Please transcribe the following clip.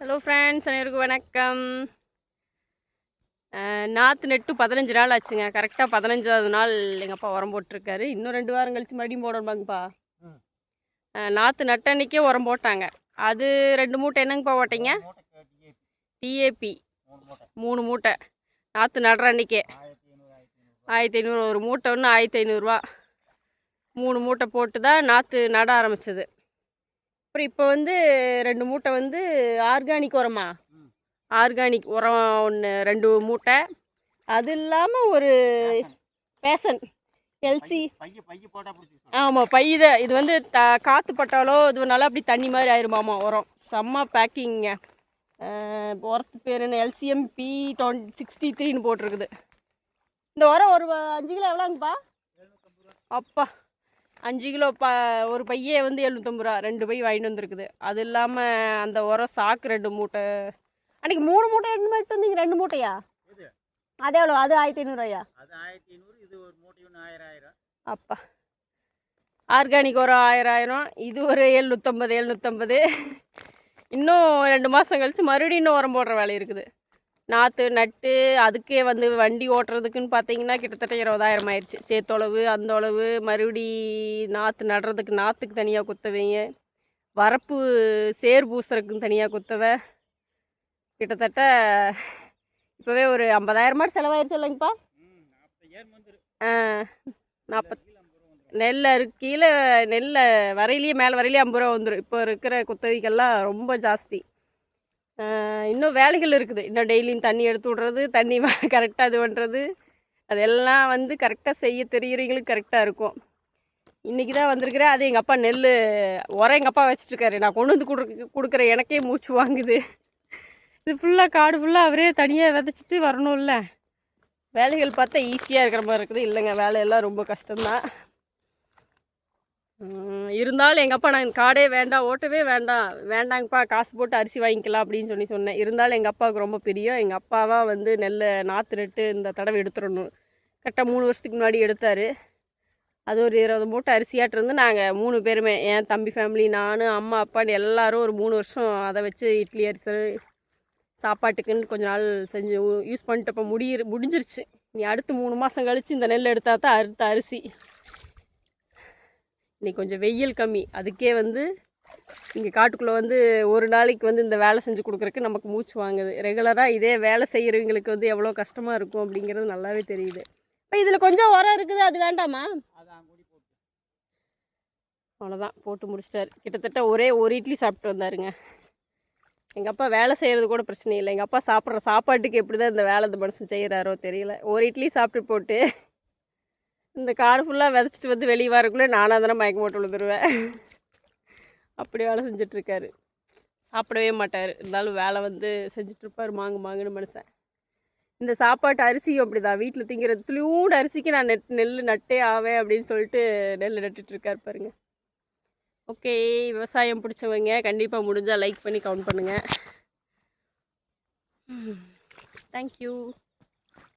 Hello friends அனைவருக்கும் வணக்கம். நாற்று நெட்டு பதினஞ்சு நாள் ஆச்சுங்க. கரெக்டாக பதினஞ்சாவது நாள் எங்கள் அப்பா உரம் போட்டிருக்காரு. இன்னும் ரெண்டு வாரம் கழிச்சு மறுபடியும் போடணுமாங்கப்பா நாற்று நட்ட அன்னைக்கே உரம் போட்டாங்க. அது ரெண்டு மூட்டை என்னங்கப்பா போட்டீங்க? டிஏபி மூணு மூட்டை. நாற்று நடுற ஐநூறு ஆயிரத்தி ஐநூறு. ஒரு மூட்டை ஒன்று ஆயிரத்தி ஐநூறுரூவா மூணு மூட்டை போட்டு தான் நாற்று நட ஆரம்பிச்சது. அப்புறம் இப்போ வந்து ரெண்டு மூட்டை வந்து ஆர்கானிக் உரமா. ஆர்கானிக் உரம் ஒன்று ரெண்டு மூட்டை. அது இல்லாமல் ஒரு பேசன் எல்சி. ஆமாம் பையுத. இது வந்து த காற்று பட்டாலோ இது பண்ணாலும் அப்படி தண்ணி மாதிரி ஆயிருமாமா உரம். செம்ம பேக்கிங்க உரத்து பேர் என்ன? எல்சிஎம் பி டுவெண்ட்டி சிக்ஸ்டி த்ரீன்னு போட்டிருக்குது. இந்த உரம் ஒரு அஞ்சு கிலோ எவ்வளோங்கப்பா? அப்பா. அஞ்சு கிலோ ப ஒரு பையே வந்து எழுநூத்தம்பது ரூபா ரெண்டு பை வாங்கிட்டு வந்திருக்குது. அது இல்லாமல் அந்த உரம் சாக்கு ரெண்டு மூட்டை. அன்றைக்கி மூணு மூட்டை ரெண்டு மாதிரி வந்தீங்க ரெண்டு மூட்டையா? அது எவ்வளோ அது ஆயிரத்தி ஐநூறுவாயா? அது ஆயிரத்தி ஐநூறு இது ஒரு மூட்டை ஒன்று ஆயிரம் ஆயிரம். அப்பா. ஆர்கானிக் உரம் ஆயிரம் ஆயிரம் இது ஒரு எழுநூற்றம்பது எழுநூற்றம்பது இன்னும் ரெண்டு மாதம் கழிச்சு மறுபடியும் இன்னும் உரம் போடுற வேலை இருக்குது. நாற்று நட்டு அதுக்கே வந்து வண்டி ஓட்டுறதுக்குன்னு பார்த்தீங்கன்னா கிட்டத்தட்ட இருபதாயிரம் ஆயிடுச்சு. சேத்தளவு அந்த அளவு மறுபடி நாற்று நடுறதுக்கு நாற்றுக்கு தனியாக குத்தவைங்க வரப்பு சேர் பூசுறதுக்குன்னு தனியாக குத்தவை. கிட்டத்தட்ட இப்போவே ஒரு ஐம்பதாயிரம் மாதிரி செலவாயிருச்சு இல்லைங்கப்பா. நாற்பத் நெல் கீழே நெல்லை வரையிலேயே மேலே வரையிலேயே ஐம்பது ரூபா வந்துடும் இப்போ இருக்கிற குத்தகைக்கெல்லாம் ரொம்ப ஜாஸ்தி. இன்னும் வேலைகள் இருக்குது. இன்னும் டெய்லியும் தண்ணி எடுத்து விட்றது தண்ணி கரெக்டாக இது பண்ணுறது அதெல்லாம் வந்து கரெக்டாக செய்ய தெரியுறவங்களுக்கு கரெக்டாக இருக்கும். இன்றைக்கி தான் வந்திருக்கிறேன். அது எங்கள் அப்பா நெல் உரம் எங்கள் அப்பா வச்சுட்ருக்காரு. நான் கொண்டு வந்து கொடுக்க கொடுக்குற எனக்கே மூச்சு வாங்குது. இது ஃபுல்லாக காடு ஃபுல்லாக அவரே தனியாக விதைச்சிட்டு வரணும்ல. வேலைகள் பார்த்தா ஈஸியாக இருக்கிற மாதிரி இருக்குது. இல்லைங்க வேலையெல்லாம் ரொம்ப கஷ்டம்தான். இருந்தாலும் எங்கள் அப்பா நான் காடே வேண்டாம் ஓட்டவே வேண்டாம். வேண்டாங்கப்பா காசு போட்டு அரிசி வாங்கிக்கலாம் அப்படின்னு சொல்லி சொன்னேன். இருந்தாலும் எங்கள் அப்பாவுக்கு ரொம்ப பிரியம். எங்கள் அப்பாவா வந்து நெல்லை நாற்று நட்டு இந்த தடவை எடுத்துடணும். கரெக்டாக மூணு வருஷத்துக்கு முன்னாடி எடுத்தார். அது ஒரு இருபது மூட்டை அரிசியாட்டு இருந்து நாங்கள் மூணு பேருமே என் தம்பி ஃபேமிலி நான் அம்மா அப்பான்னு எல்லாரும் ஒரு மூணு வருஷம் அதை வச்சு இட்லி அரிசி சாப்பாட்டுக்குன்னு கொஞ்ச நாள் செஞ்சு யூஸ் பண்ணிட்டு இப்போ முடிய முடிஞ்சிருச்சு. நீ அடுத்து மூணு மாதம் கழித்து இந்த நெல் எடுத்தால் தான் அடுத்த அரிசி. இன்னைக்கு கொஞ்சம் வெயில் கம்மி. அதுக்கே வந்து இங்கே காட்டுக்குள்ளே வந்து ஒரு நாளைக்கு வந்து இந்த வேலை செஞ்சு கொடுக்குறக்கு நமக்கு மூச்சு வாங்குது. ரெகுலராக இதே வேலை செய்கிறவங்களுக்கு வந்து எவ்வளோ கஷ்டமாக இருக்கும் அப்படிங்கிறது நல்லாவே தெரியுது. இப்போ இதில் கொஞ்சம் உரம் இருக்குது அது வேண்டாமா? அவ்வளோதான் போட்டு முடிச்சிட்டாரு. கிட்டத்தட்ட ஒரே ஒரு இட்லி சாப்பிட்டு வந்தாருங்க. எங்கள் அப்பா வேலை செய்கிறது கூட பிரச்சனை இல்லை. எங்கள் அப்பா சாப்பிட்ற சாப்பாட்டுக்கு எப்படி தான் இந்த வேலை இந்த மனுஷன் செய்கிறாரோ தெரியல. ஒரு இட்லி சாப்பிட்டு போட்டு இந்த காடு ஃபுல்லாக விதைச்சிட்டு வந்து வெளியே வரக்குள்ளே நானாக தானே மயக்க போட்டு விழுந்துருவேன். அப்படி வேலை செஞ்சிட்ருக்காரு. சாப்பிடவே மாட்டார். இருந்தாலும் வேலை வந்து செஞ்சிட்ருப்பார். மாங்கு மாங்குன்னு மனுஷன். இந்த சாப்பாட்டு அரிசியும் அப்படி தான் வீட்டில் திங்கிற துளியூண்டு அரிசிக்கு நான் நெட் நெல் நட்டே ஆவேன் அப்படின்னு சொல்லிட்டு நெல் நட்டுட்ருக்கார் பாருங்க. ஓகே விவசாயம் பிடிச்சவங்க கண்டிப்பாக முடிஞ்சால் லைக் பண்ணி கவுண்ட் பண்ணுங்கள் தேங்க்யூ